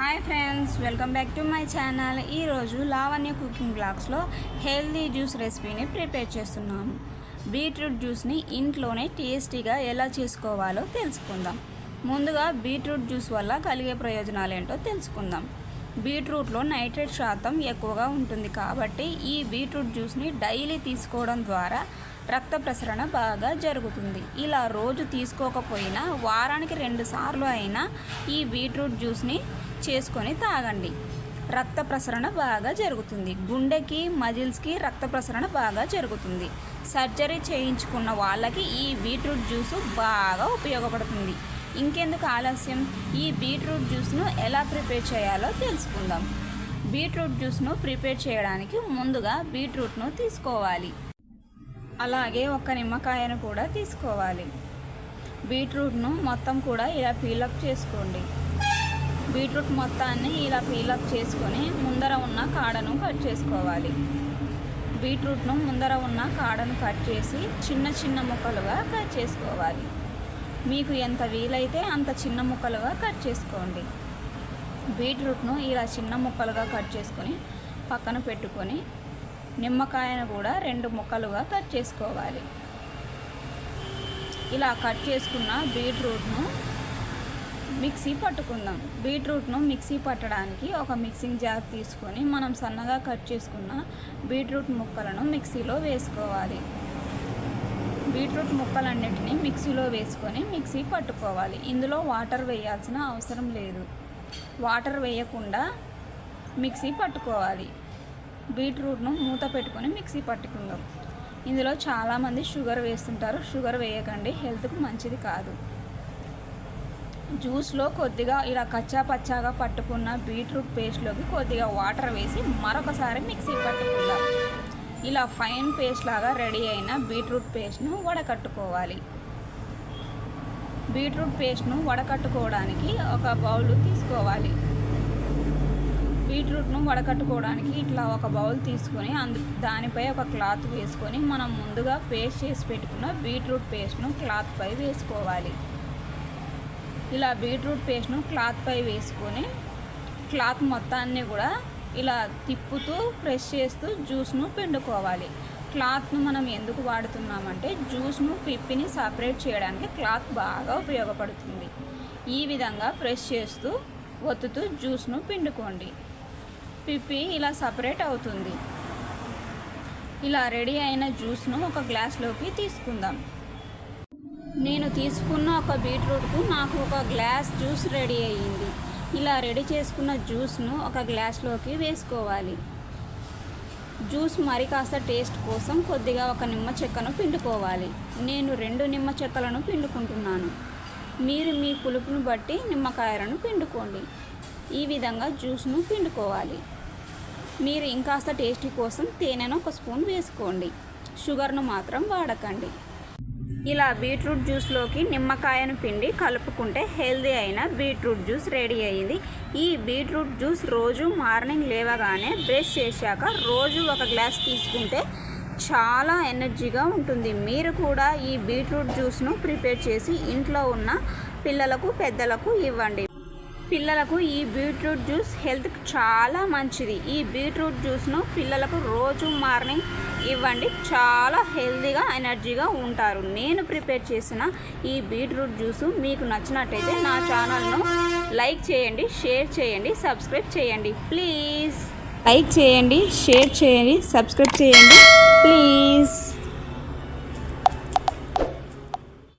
Hi friends welcome back to my channel. ఈరోజు Lavanya cooking బ్లాగ్స్లో healthy juice రెసిపీని prepare చేస్తున్నాము బీట్రూట్ జ్యూస్ని ఇంట్లోనే టేస్టీగా ఎలా చేసుకోవాలో తెలుసుకుందాం. ముందుగా బీట్రూట్ జ్యూస్ వల్ల కలిగే ప్రయోజనాలు ఏంటో తెలుసుకుందాం. బీట్రూట్లో నైట్రేట్ శాతం ఎక్కువగా ఉంటుంది కాబట్టి ఈ బీట్రూట్ జ్యూస్ని డైలీ తీసుకోవడం ద్వారా రక్త ప్రసరణ బాగా జరుగుతుంది. ఇలా రోజు తీసుకోకపోయినా వారానికి రెండు సార్లు అయినా ఈ బీట్రూట్ జ్యూస్ని చేసుకొని తాగండి. రక్త ప్రసరణ బాగా జరుగుతుంది. గుండెకి మజిల్స్కి రక్త ప్రసరణ బాగా జరుగుతుంది. సర్జరీ చేయించుకున్న వాళ్ళకి ఈ బీట్రూట్ జ్యూస్ బాగా ఉపయోగపడుతుంది. ఇంకెందుకు ఆలస్యం? ఈ బీట్రూట్ జ్యూస్ను ఎలా ప్రిపేర్ చేయాలో తెలుసుకుందాం. బీట్రూట్ జ్యూస్ను ప్రిపేర్ చేయడానికి ముందుగా బీట్రూట్ను తీసుకోవాలి. అలాగే ఒక నిమ్మకాయను కూడా తీసుకోవాలి. బీట్రూట్ను మొత్తం కూడా ఇలా పీలప్ చేసుకోండి. బీట్రూట్ మొత్తాన్ని ఇలా పీలప్ చేసుకొని ముందర ఉన్న కాడను కట్ చేసుకోవాలి. బీట్రూట్ను ముందర ఉన్న కాడను కట్ చేసి చిన్న చిన్న ముక్కలుగా కట్ చేసుకోవాలి. మీకు ఎంత వీలైతే అంత చిన్న ముక్కలుగా కట్ చేసుకోండి. బీట్రూట్ను ఇలా చిన్న ముక్కలుగా కట్ చేసుకొని పక్కన పెట్టుకొని నిమ్మకాయను కూడా రెండు ముక్కలుగా కట్ చేసుకోవాలి. ఇలా కట్ చేసుకున్న బీట్రూట్ను మిక్సీ పట్టుకుందాం. బీట్రూట్ను మిక్సీ పట్టడానికి ఒక మిక్సింగ్ జార్ తీసుకొని మనం సన్నగా కట్ చేసుకున్న బీట్రూట్ ముక్కలను మిక్సీలో వేసుకోవాలి. బీట్రూట్ ముక్కలన్నిటిని మిక్సీలో వేసుకొని మిక్సీ పట్టుకోవాలి. ఇందులో వాటర్ వేయాల్సిన అవసరం లేదు. వాటర్ వేయకుండా మిక్సీ పట్టుకోవాలి. బీట్రూట్ను మూత పెట్టుకొని మిక్సీ పట్టుకుందాం. ఇందులో చాలామంది షుగర్ వేస్తుంటారు. షుగర్ వేయకండి. హెల్త్కు మంచిది కాదు. జ్యూస్లో కొద్దిగా ఇలా కచ్చా పచ్చాగా పట్టుకున్న బీట్రూట్ పేస్ట్లోకి కొద్దిగా వాటర్ వేసి మరొకసారి మిక్సీ పట్టుకుందాం. ఇలా ఫైన్ పేస్ట్ లాగా రెడీ అయిన బీట్రూట్ పేస్ట్ను వడకట్టుకోవాలి. బీట్రూట్ పేస్ట్ను వడకట్టుకోవడానికి ఒక బౌల్ తీసుకోవాలి. బీట్రూట్ను వడకట్టుకోవడానికి ఇట్లా ఒక బౌల్ తీసుకొని అందు దానిపై ఒక క్లాత్ వేసుకొని మనం ముందుగా పేస్ట్ చేసి పెట్టుకున్న బీట్రూట్ పేస్ట్ను క్లాత్పై వేసుకోవాలి. ఇలా బీట్రూట్ పేస్ట్ను క్లాత్పై వేసుకొని క్లాత్ మొత్తాన్ని కూడా ఇలా తిప్పుతూ ప్రెస్ చేస్తూ జ్యూస్ను పిండుకోవాలి. క్లాత్ను మనం ఎందుకు వాడుతున్నామంటే జ్యూస్ను పిప్పిని సపరేట్ చేయడానికి క్లాత్ బాగా ఉపయోగపడుతుంది. ఈ విధంగా ప్రెస్ చేస్తూ ఒత్తుతూ జ్యూస్ను పిండుకోండి. పిప్పి ఇలా సపరేట్ అవుతుంది. ఇలా రెడీ అయిన జ్యూస్ను ఒక గ్లాస్లోకి తీసుకుందాం. నేను తీసుకున్న ఒక బీట్రూట్కు నాకు ఒక గ్లాస్ జ్యూస్ రెడీ అయ్యింది. ఇలా రెడీ చేసుకున్న జ్యూస్ను ఒక గ్లాస్లోకి వేసుకోవాలి. జ్యూస్ మరి కాస్త టేస్ట్ కోసం కొద్దిగా ఒక నిమ్మ చెక్కను పిండుకోవాలి. నేను రెండు నిమ్మ చెక్కలను పిండుకుంటున్నాను. మీరు మీ పులుపును బట్టి నిమ్మకాయలను పిండుకోండి. ఈ విధంగా జ్యూస్ను పిండుకోవాలి. మీరు ఇంకాస్త టేస్టీ కోసం తేనెను ఒక స్పూన్ వేసుకోండి. షుగర్ను మాత్రం వాడకండి. ఇలా బీట్రూట్ జ్యూస్లోకి నిమ్మకాయను పిండి కలుపుకుంటే హెల్దీ అయిన బీట్రూట్ జ్యూస్ రెడీ అయ్యింది. ఈ బీట్రూట్ జ్యూస్ రోజు మార్నింగ్ లేవగానే బ్రష్ చేశాక రోజు ఒక గ్లాస్ తీసుకుంటే చాలా ఎనర్జీగా ఉంటుంది. మీరు కూడా ఈ బీట్రూట్ జ్యూస్ను ప్రిపేర్ చేసి ఇంట్లో ఉన్న పిల్లలకు పెద్దలకు ఇవ్వండి. పిల్లలకు ఈ బీట్రూట్ జ్యూస్ హెల్త్కి చాలా మంచిది. ఈ బీట్రూట్ జ్యూస్ను పిల్లలకు రోజు మార్నింగ్ ఇవ్వండి. చాలా హెల్తీగా ఎనర్జీగా ఉంటారు. నేను ప్రిపేర్ చేసిన ఈ బీట్రూట్ జ్యూస్ మీకు నచ్చినట్టయితే నా ఛానల్ను లైక్ చేయండి షేర్ చేయండి సబ్స్క్రైబ్ చేయండి. ప్లీజ్. లైక్ చేయండి షేర్ చేయండి సబ్స్క్రైబ్ చేయండి. ప్లీజ్.